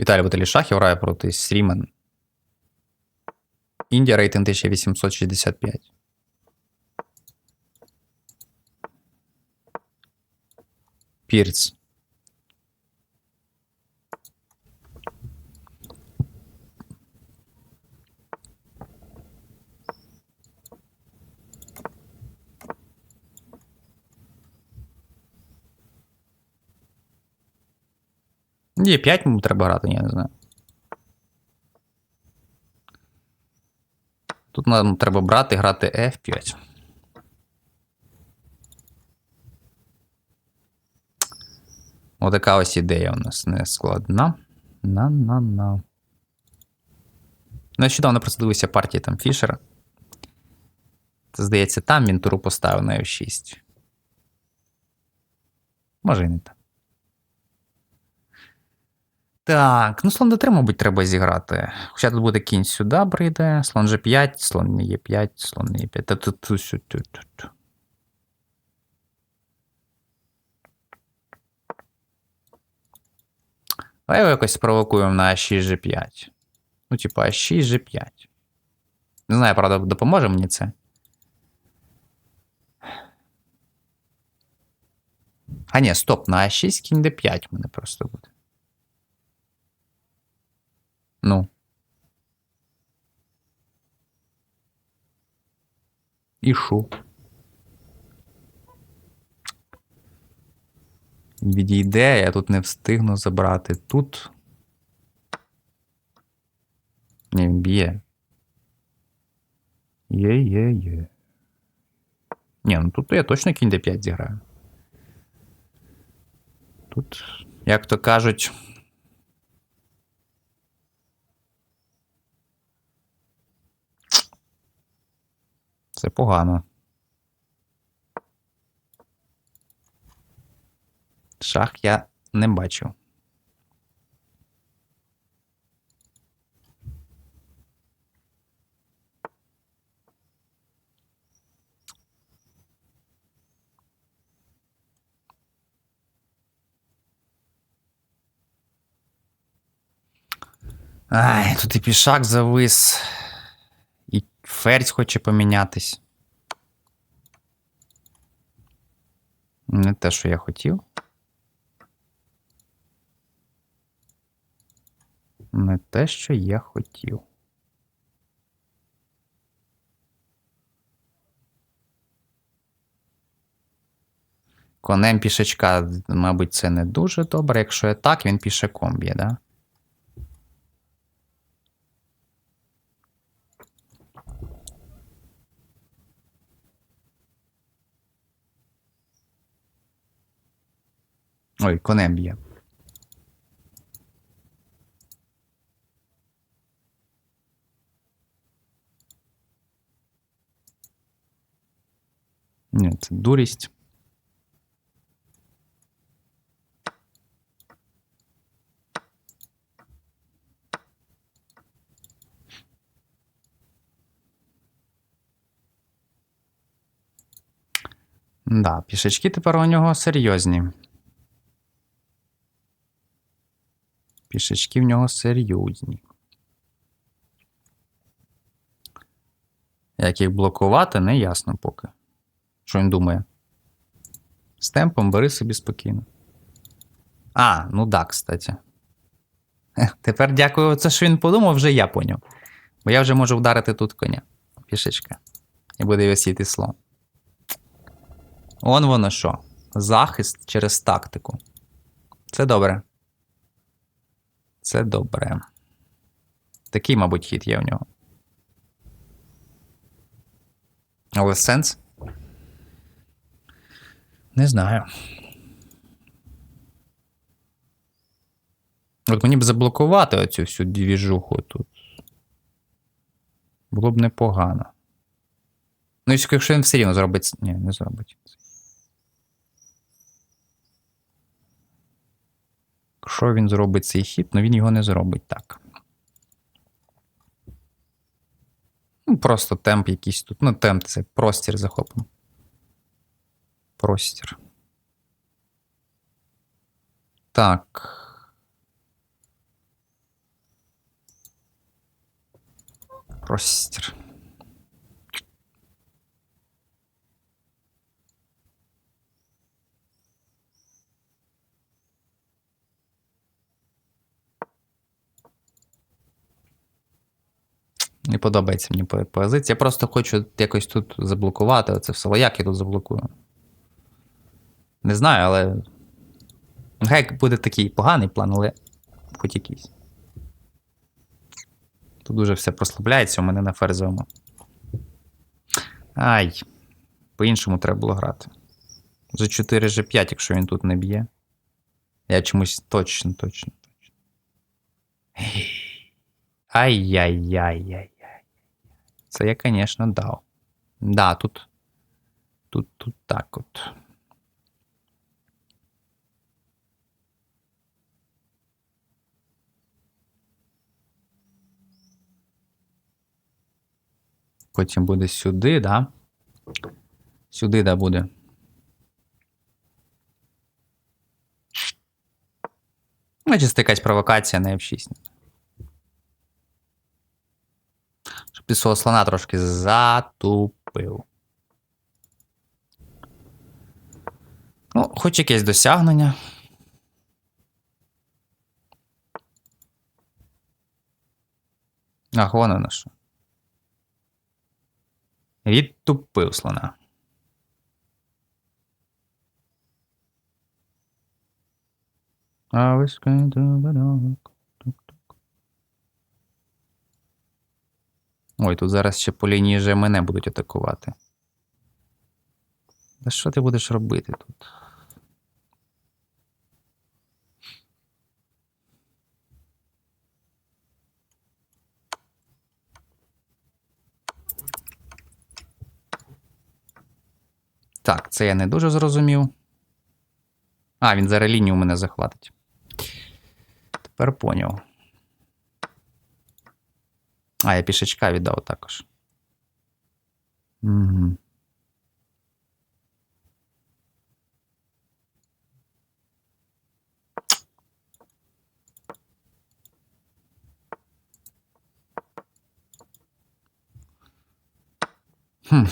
Віталій Баталій Шахів грає проти Срімен. Індія рейтинг 1865. Пірц. Ні, 5 йому треба грати, я не знаю. Тут нам треба брати, грати F5. Отака ось ідея у нас не складна. На-на-на. Нещодавно просто дивився партії там Фішера. Це, здається, там він туру поставив на F6. Може і не так. Так, ну слон d3, мабуть, треба зіграти. Хоча тут буде кінь сюди прийде, слон g5, слон не e5, слон не e5. Та тут. Давай його якось спровокуємо на А6 G5. Ну, типу, А6 G5. Не знаю, правда, допоможе мені це. А ні, стоп, на А6 кінь D5 в мене просто буде. Ну. І шо? Відійде, я тут не встигну забрати. Тут. Він б'є. Є, є, є. Ні, ну тут я точно кінь d5 зіграю. Тут, як то кажуть. Це погано. Шах я не бачив. Ай, тут і пішак завис. Ферзь хоче помінятись. Не те, що я хотів. Не те, що я хотів. Конем пішачка, мабуть, це не дуже добре. Якщо я так, він пішаком б'є, да? Ой, конем б'є. Ні, це дурість. Да, пішачки тепер у нього серйозні. Пішачки в нього серйозні. Як їх блокувати, не ясно поки. Що він думає? З темпом бери собі спокійно. А, ну да, кстати. Тепер дякую, це що він подумав, вже я поняв. Бо я вже можу вдарити тут коня. Пішечка. І буде висіти слон. Он воно що? Захист через тактику. Це добре. Це добре. Такий, мабуть, хід є в нього. Але сенс? Не знаю. От мені б заблокувати оцю всю двіжуху тут. Було б непогано. Ну, якщо він все рівно зробить. Ні, не зробить. Якщо він зробить цей хід, ну він його не зробить так. Ну, Просто темп якийсь тут. Ну, темп це простір захопимо. Простір. Так. Простір. Не подобається мені позиція. Я просто хочу якось тут заблокувати оце все. Як я тут заблокую? Не знаю, але. Нехай буде такий поганий план, але хоч якийсь. Тут дуже все прослабляється у мене на ферзовому. Ай. По-іншому треба було грати. За 4 G5, якщо він тут не б'є. Я чомусь точно, точно, точно. Ай-яй-яй-яй-яй. Це я, звісно, дав. Да, тут. Тут, тут так от. Потім буде сюди, да? Сюди, да, буде. Ну, чисто якась провокація на F6. Ти свого слона трошки затупив. Ну, хоч якесь досягнення. Ах, вон воно що. Відтупив слона. I was going Ой, тут зараз ще по лінії же мене будуть атакувати. Та що ти будеш робити тут? Так, це я не дуже зрозумів. А, він зараз лінію у мене захватить. Тепер поняв. А, я пішечка віддав також. Угу. Хм.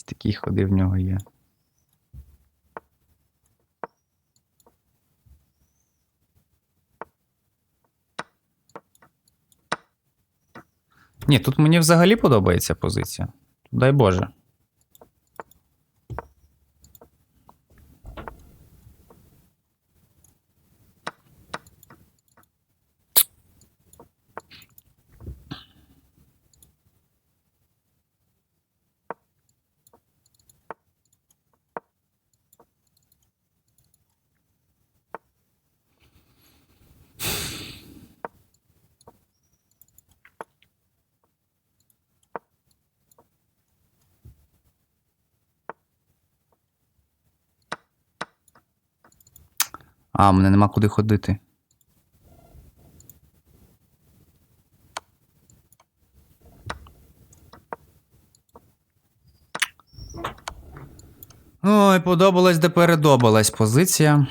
Ось такі ходи в нього є. Ні, тут мені взагалі подобається позиція. Дай Боже. А, мене нема куди ходити. Ой, подобалась де передобалась позиція.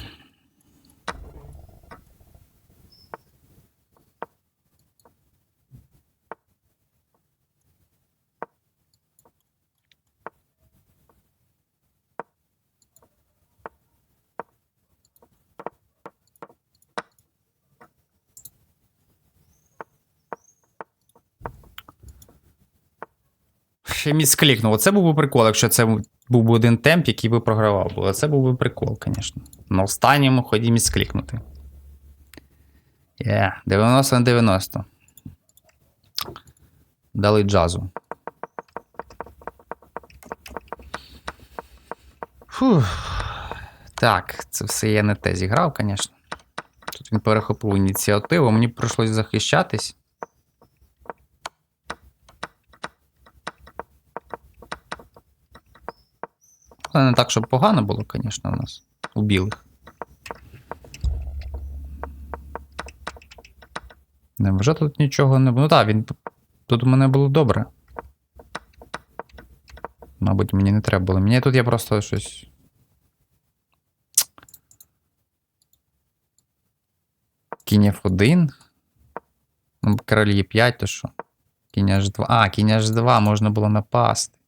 Ще міцклікнув. Оце був би прикол, якщо це був би один темп, який би програвав. Бо це був би прикол, звісно. На останньому ході міцклікнути. Є, 90 на 90. Дали джазу. Фух. Так, це все я не те зіграв, звісно. Тут він перехопив ініціативу, мені прийшлось захищатись. Але не так, щоб погано було, звісно, у нас. У білих. Невже тут нічого не було? Ну так, він. Тут у мене було добре. Мабуть, мені не треба було. Мені тут я просто щось. Кінь F1. Ну, король Е5, то що? Кінь H2. А, кінь H2 можна було напасти.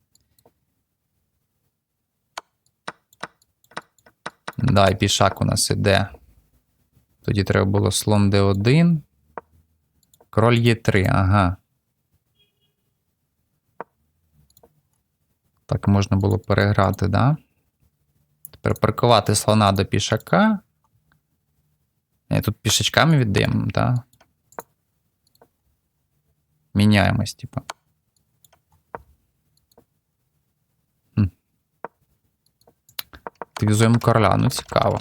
Да, і пішак у нас іде. Тоді треба було слон D1. Король Е3, ага. Так можна було переграти, да? Тепер паркувати слона до пішака. Е, Тут пішачками віддаємо, так? Міняємось, типа. Активізуємо короля, ну цікаво.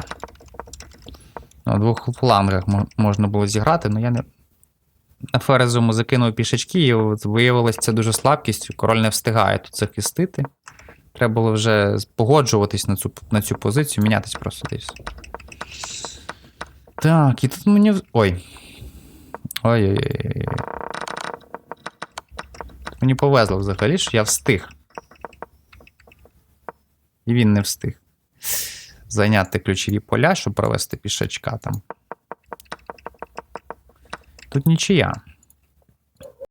На двох флангах можна було зіграти, але я не. На ферезому закинув пішачки, і от виявилось це дуже слабкістю. Король не встигає тут захистити. Треба було вже погоджуватись на цю, на цю позицію, мінятись просто десь. Так, і тут мені. Ой. Ой-ой-ой. Мені повезло взагалі, що я встиг. І він не встиг. Зайняти ключові поля, щоб провести пішачка там. Тут нічия.